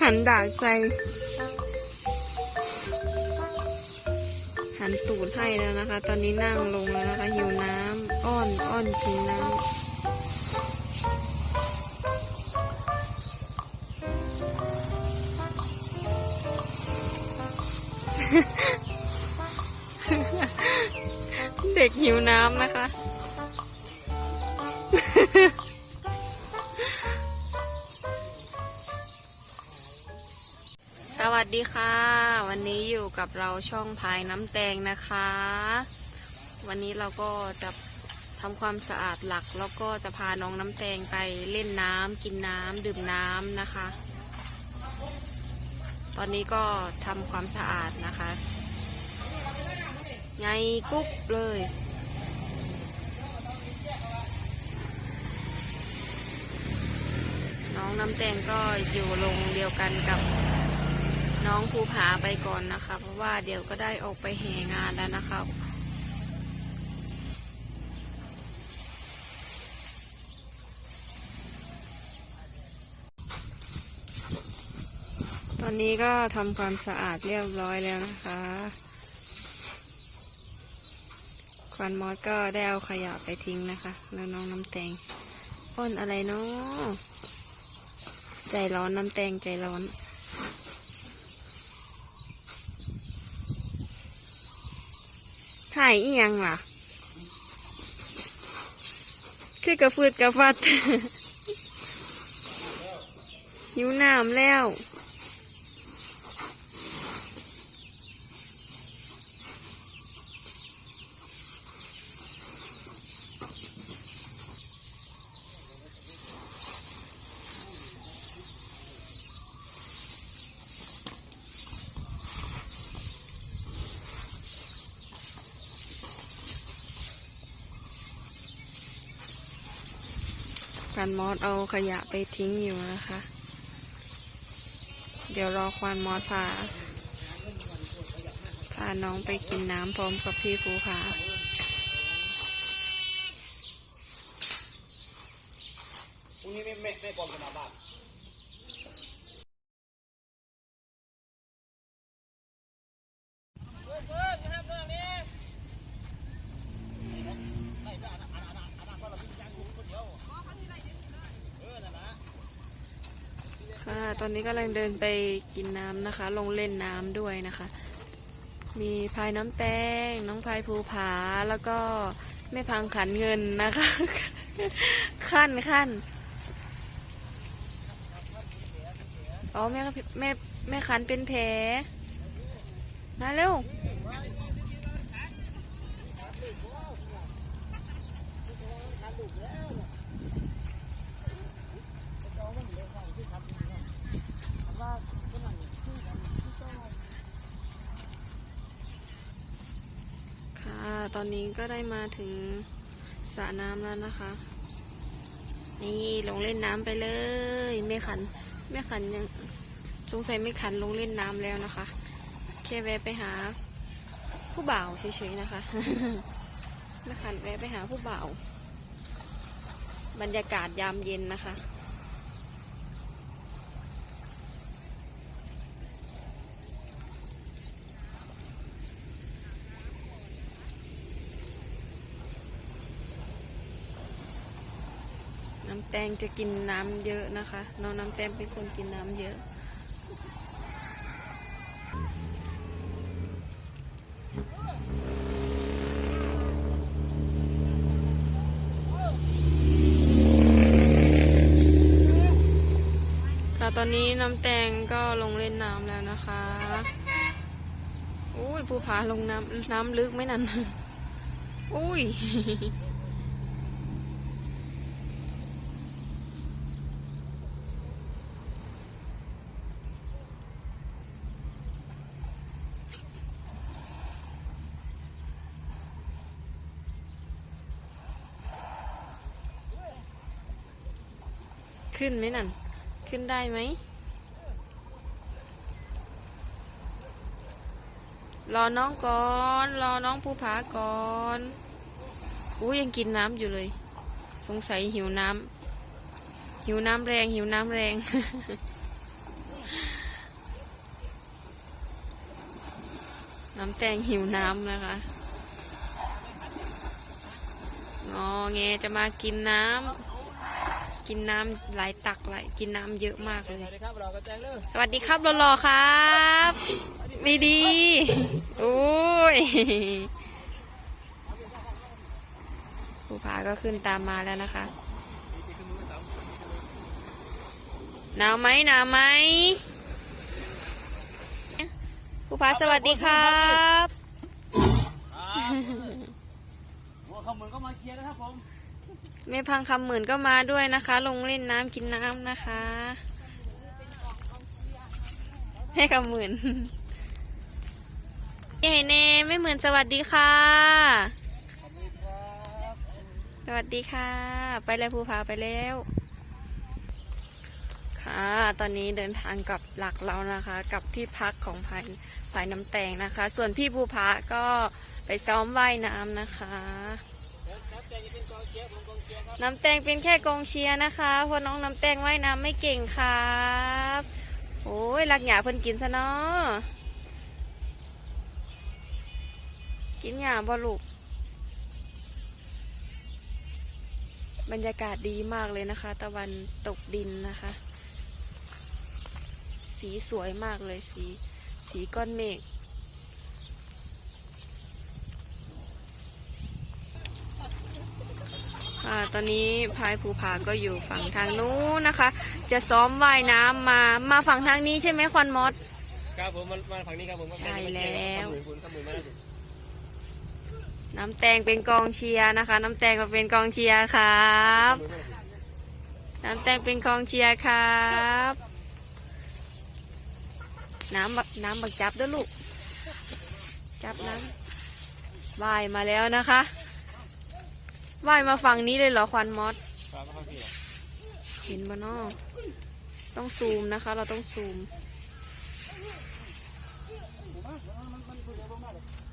หันดากใจ หันตูดให้แล้วนะคะ ตอนนี้นั่งลงแล้วนะคะหิวน้ำอ้อนอ้อนกินน้ำเด็กหิวน้ำนะคะ วัสดีค่ะ วันนี้อยู่กับเราช่องพายน้ำแตงนะคะ วันนี้เราก็จะทำความสะอาดหลักแล้วก็จะพาน้องน้ำแตงไปเล่นน้ำกินน้ำดื่มน้ำนะคะ ตอนนี้ก็ทำความสะอาดนะคะ ไงกุ๊บเลยน้องน้ำแตงก็อยู่โรงเดียวกันกับ น้องภูผาไปก่อนนะคะ เพราะว่าเดี๋ยวก็ได้ออกไปแห่งานแล้วนะคะตอนนี้ก็ทำความสะอาดเรียบร้อยแล้วนะคะควันมอสก็ได้เอาขยะไปทิ้งนะคะ แล้วน้องน้ำแตงอ้นอะไรเนาะใจร้อนน้ำแตงใจร้อน ถ่ายอีหยังล่ะ คือกระฟืดกระฟัด หิวน้ำแล้วารมอสเอาขยะไปทิ้งอยู่นะคะ เดี๋ยวรอควานมอสพาพาน้องไปกินน้ำพร้อมกับพี่ภูผาพรุ่งนี้ไม่ไม่ไม่ปลอมขนาดบ้าน ค่ะ ตอนนี้กำลังเดินไปกินน้ำนะคะ ลงเล่นน้ำด้วยนะคะ มีพายน้ำแตงน้องพายภูผาแล้วก็แม่พังขันเงินนะคะ ขั้นขั้นอ๋อแม่แม่แม่ขันเป็นแผลมาเร็วค่ ค่ะ ตอนนี้ก็ได้มาถึงสระน้ำแล้วนะคะ นี่ลงเล่นน้ำไปเลยไม่ขันไม่ขันยังสงสัยไม่ขันลงเล่นน้ำแล้วนะคะ แค่แวะไปหาผู้บ่าวเฉยๆนะคะไม่ขันแวะไปหาผู้บ่าวบรรยากาศยามเย็นนะคะ น้ำแตงจะกินน้ำเยอะนะคะ น้องน้ำแตงเป็นคนกินน้ำเยอะ ค่ะตอนนี้น้ำแตงก็ลงเล่นน้ำแล้วนะคะอุ้ยภูผาลงน้ำน้ำลึกไหมนันอุ้ย ขึ้นไหมนั่น ขึ้นได้ไหม รอน้องก่อน รอน้องภูผาก่อนอู้ยังกินน้ำอยู่เลย สงสัยหิวน้ำ หิวน้ำแรง หิวน้ำแรงน้ำแตงหิวน้ำนะคะงอแงจะมากินน้ำ กินน้ำหลายตักหลายกินน้ำเยอะมากเลย สวัสดีครับเราก็แจ้งเลยสวัสดีครับหล่อๆครับดีดีๆโอ้ยผู้พาก็ขึ้นตามมาแล้วนะคะหนาวไหมหนาวไหมผู้พาสวัสดีครับหัวขมือก็มาเคลียร์นะครับผม แม่พังคำหมื่นก็มาด้วยนะคะ ลงเล่นน้ำกินน้ำนะคะแม่คำหมื่นเย้เน่ไม่เหมือนสวัสดีค่ะ สวัสดีค่ะ ไปแล้วภูผาไปแล้ว ค่ะ ตอนนี้เดินทางกลับหลักเรานะคะกลับที่พักของภายภายน้ำแตงนะคะ ส่วนพี่ภูผาก็ไปซ้อมว่ายน้ำนะคะ น้ำแตงเป็นแค่กองเชียร์นะคะเพราะน้องน้ำแตงว่ายน้ำไม่เก่งครับโอ้ยรักหยาเพิ่นกินซะเนาะกินหยาบ่ลูกบรรยากาศดีมากเลยนะคะ ตะวันตกดินนะคะ สีสวยมากเลยสี สีก้อนเมฆ ค่ะ ตอนนี้พายภูผาก็อยู่ฝั่งทางนู้นนะคะ จะซ้อมว่ายน้ำมามาฝั่งทางนี้ใช่ไหมควันมอสครับผมมามาฝั่งนี้ครับผมใช่แล้วขมือคุณขมือมาแล้วน้ำแตงเป็นกองเชียร์นะคะ น้ำแตงมาเป็นกองเชียร์ครับ น้ำแตงเป็นกองเชียร์ครับ น้ำบักน้ำบักจับด้วยลูก จับน้ำว่ายมาแล้วนะคะ ว่ายมาฝั่งนี้เลยเหรอควันมอสครับมาเข้าที่เห็นบ่เนาะต้องซูมนะคะ เราต้องซูม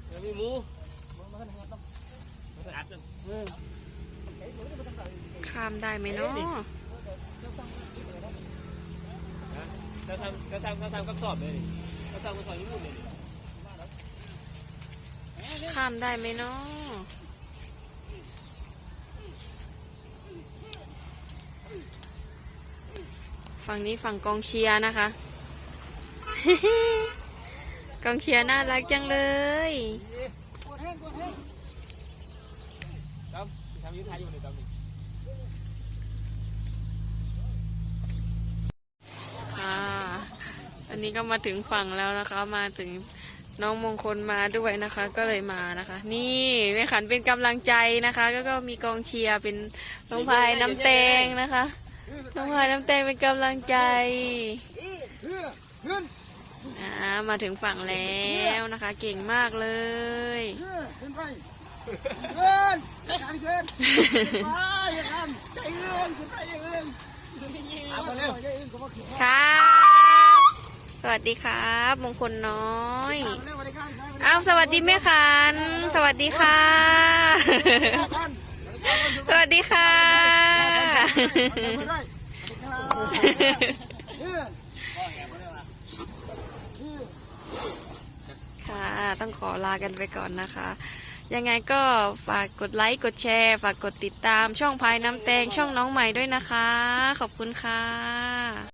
เดี๋ยวมีหมูมันอัดกันเออข้ามได้ไหมเนาะกระซำกระซำกระซำกระสอบเลยนี่กระซำกระสอบญี่ปุ่นเลยนี่ข้ามได้ไหมเนาะ ฝั่งนี้ฝั่งกองเชียร์นะคะ กองเชียร์น่ารักจังเลยครับทำยืนไทยอยู่เลยตั้มอันนี้ก็มาถึงฝั่งแล้วนะคะ มาถึงน้องมงคลมาด้วยนะคะ ก็เลยมานะคะ นี่แม่ขันเป็นกำลังใจนะคะ ก็ก็มีกองเชียร์เป็นน้องพายน้ำแตงนะคะ น้องพายน้ำแตงเป็นกำลังใจอ่ามาถึงฝั่งแล้วนะคะ เก่งมากเลยขึ้นไปเกินการเกินไปอย่างนั้นใจเอื้อนขึ้นไปอย่างอื่นเอามาเร็วใจเอื้อนก็มาขึ้นครับสวัสดีครับ มงคลน้อยมาเร็วมาได้ข้างอ้าวสวัสดีแม่ขัน สวัสดีค่ะกันสวัสดีค่ะไม่ได้เอื้อน ค่ะ ต้องขอลากันไปก่อนนะคะ ยังไงก็ฝากกดไลค์กดแชร์ ฝากกดติดตามช่องพายน้ำแตงช่องน้องใหม่ด้วยนะคะ ขอบคุณค่ะ